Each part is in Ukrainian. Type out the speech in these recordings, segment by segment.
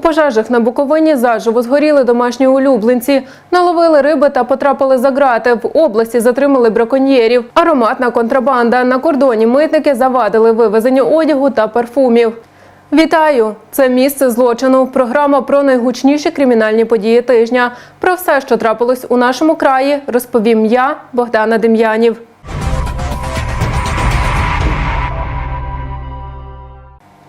пожежах на Буковині заживо згоріли домашні улюбленці, наловили риби та потрапили за грати. В області затримали браконьєрів. Ароматна контрабанда. На кордоні митники завадили вивезення одягу та парфумів. Вітаю! Це місце злочину. Програма про найгучніші кримінальні події тижня. Про все, що трапилось у нашому краї, розповім я, Богдана Дем'янів.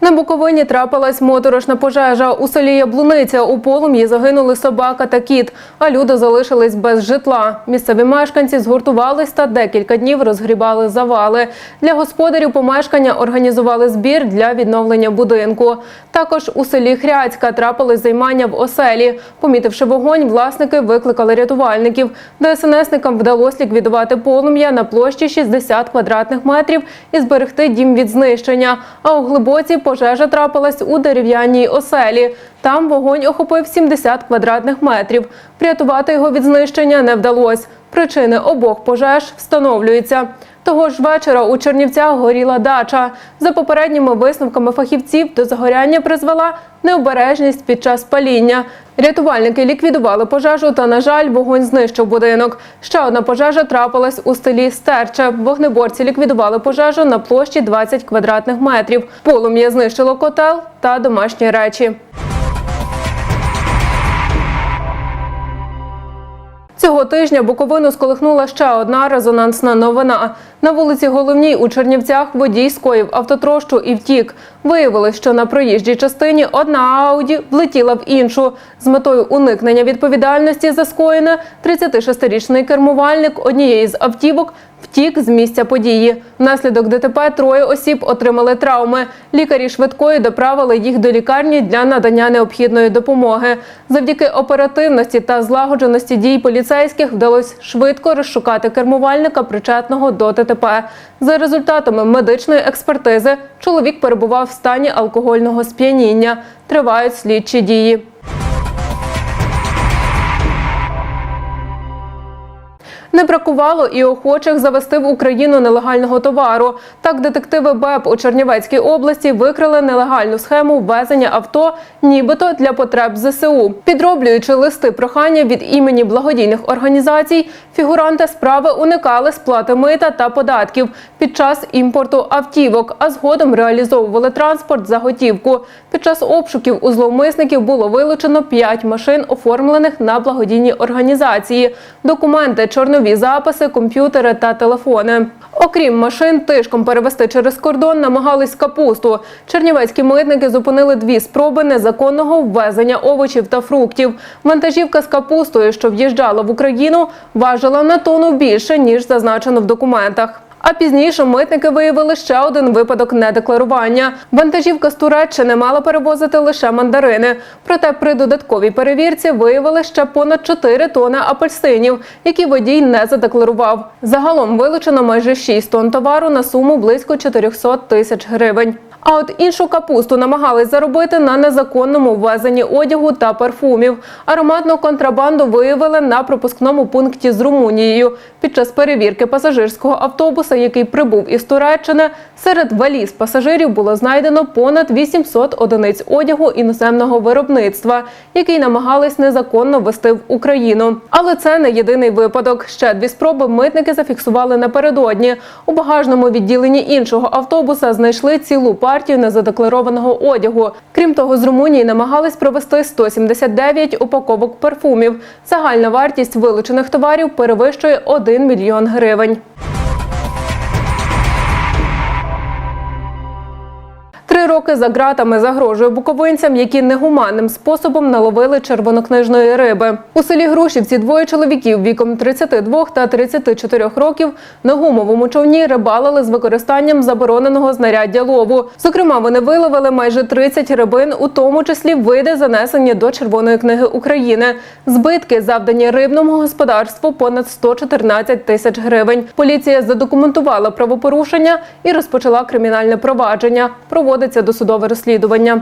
На Буковині трапилась моторошна пожежа. У селі Яблуниця у полум'ї загинули собака та кіт, а люди залишились без житла. Місцеві мешканці згуртувались та декілька днів розгрібали завали. Для господарів помешкання організували збір для відновлення будинку. Також у селі Хряцька трапилось займання в оселі. Помітивши вогонь, власники викликали рятувальників. ДСНСникам вдалося ліквідувати полум'я на площі 60 квадратних метрів і зберегти дім від знищення. А у глибоці пожежа трапилась у дерев'яній оселі. Там вогонь охопив 70 квадратних метрів. Врятувати його від знищення не вдалося. Причини обох пожеж встановлюються. Того ж вечора у Чернівцях горіла дача. За попередніми висновками фахівців до загоряння призвела необережність під час паління. Рятувальники ліквідували пожежу та, на жаль, вогонь знищив будинок. Ще одна пожежа трапилась у селі Стерче. Вогнеборці ліквідували пожежу на площі 20 квадратних метрів. Полум'я знищило котел та домашні речі. Цього тижня Буковину сколихнула ще одна резонансна новина. На вулиці Головній у Чернівцях водій скоїв автотрощу і втік. Виявилось, що на проїжджій частині одна Ауді влетіла в іншу. З метою уникнення відповідальності за скоєне 36-річний кермувальник однієї з автівок втік з місця події. Внаслідок ДТП троє осіб отримали травми. Лікарі швидкої доправили їх до лікарні для надання необхідної допомоги. Завдяки оперативності та злагодженості дій поліцейських вдалося швидко розшукати кермувальника, причетного до ДТП. За результатами медичної експертизи чоловік перебував в стані алкогольного сп'яніння. Тривають слідчі дії. Не бракувало і охочих завести в Україну нелегального товару. Так, детективи БЕП у Чернівецькій області викрили нелегальну схему ввезення авто, нібито для потреб ЗСУ. Підроблюючи листи прохання від імені благодійних організацій, фігуранти справи уникали сплати мита та податків під час імпорту автівок, а згодом реалізовували транспорт за готівку. Під час обшуків у зловмисників було вилучено 5 машин, оформлених на благодійні організації, документи, чорнові записи, комп'ютери та телефони. Окрім машин, тишком перевести через кордон намагались капусту. Чернівецькі митники зупинили дві спроби незаконного ввезення овочів та фруктів. Вантажівка з капустою, що в'їжджала в Україну, важила на тону більше ніж зазначено в документах. А пізніше митники виявили ще один випадок недекларування. Вантажівка з Туреччини мала перевозити лише мандарини. Проте при додатковій перевірці виявили ще понад 4 тони апельсинів, які водій не задекларував. Загалом вилучено майже 6 тонн товару на суму близько 400 тисяч гривень. А от іншу капусту намагались заробити на незаконному ввезенні одягу та парфумів. Ароматну контрабанду виявили на пропускному пункті з Румунією. Під час перевірки пасажирського автобуса, який прибув із Туреччини, серед валіз пасажирів було знайдено понад 800 одиниць одягу іноземного виробництва, який намагались незаконно ввести в Україну. Але це не єдиний випадок. Ще дві спроби митники зафіксували напередодні. У багажному відділенні іншого автобуса знайшли цілу партію незадекларованого одягу. Крім того, з Румунії намагались провести 179 упаковок парфумів. Загальна вартість вилучених товарів перевищує 1 мільйон гривень. Роки за ґратами загрожує буковинцям, які негуманним способом наловили червонокнижної риби. У селі Грушівці двоє чоловіків віком 32 та 34 років на гумовому човні рибалили з використанням забороненого знаряддя лову. Зокрема, вони виловили майже 30 рибин, у тому числі види занесені до Червоної книги України. Збитки, завдані рибному господарству, понад 114 тисяч гривень. Поліція задокументувала правопорушення і розпочала кримінальне провадження. Проводиться досудове розслідування.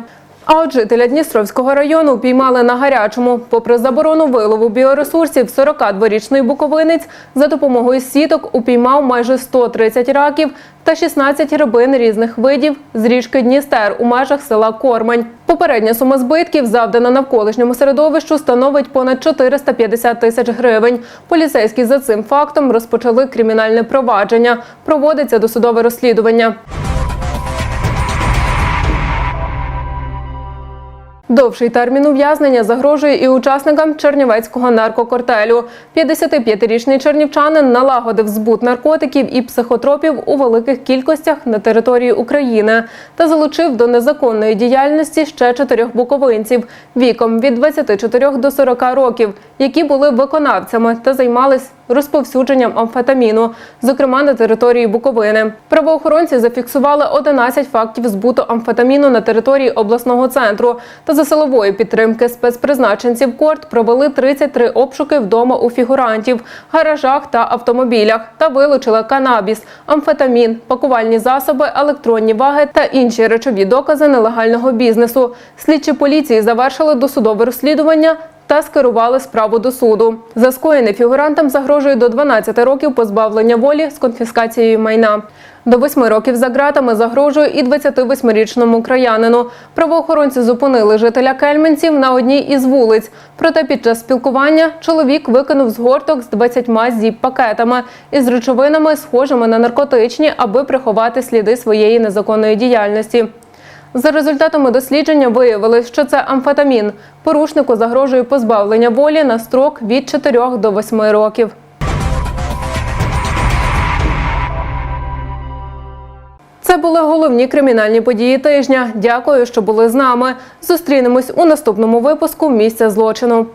А от жителя Дністровського району упіймали на гарячому. Попри заборону вилову біоресурсів, 42-річний буковинець за допомогою сіток упіймав майже 130 раків та 16 рибин різних видів з річки Дністер у межах села Кормань. Попередня сума збитків, завдана навколишньому середовищу, становить понад 450 тисяч гривень. Поліцейські за цим фактом розпочали кримінальне провадження. Проводиться досудове розслідування. Довший термін ув'язнення загрожує і учасникам Чернівецького наркокартелю. 55-річний чернівчанин налагодив збут наркотиків і психотропів у великих кількостях на території України та залучив до незаконної діяльності ще чотирьох буковинців віком від 24 до 40 років, які були виконавцями та займались розповсюдженням амфетаміну, зокрема на території Буковини. Правоохоронці зафіксували 11 фактів збуту амфетаміну на території обласного центру та за силової підтримки спецпризначенців корт провели 33 обшуки вдома у фігурантів, гаражах та автомобілях та вилучили канабіс, амфетамін, пакувальні засоби, електронні ваги та інші речові докази нелегального бізнесу. Слідчі поліції завершили досудове розслідування та скерували справу до суду. За скоєне фігурантам загрожує до 12 років позбавлення волі з конфіскацією майна. До 8 років за ґратами загрожує і 28-річному краянину. Правоохоронці зупинили жителя Кельменців на одній із вулиць. Проте під час спілкування чоловік викинув згорток з 20 зіп-пакетами із речовинами, схожими на наркотичні, аби приховати сліди своєї незаконної діяльності. За результатами дослідження виявили, що це амфетамін. Порушнику загрожує позбавлення волі на строк від 4 до 8 років. Це були головні кримінальні події тижня. Дякую, що були з нами. Зустрінемось у наступному випуску місця злочину.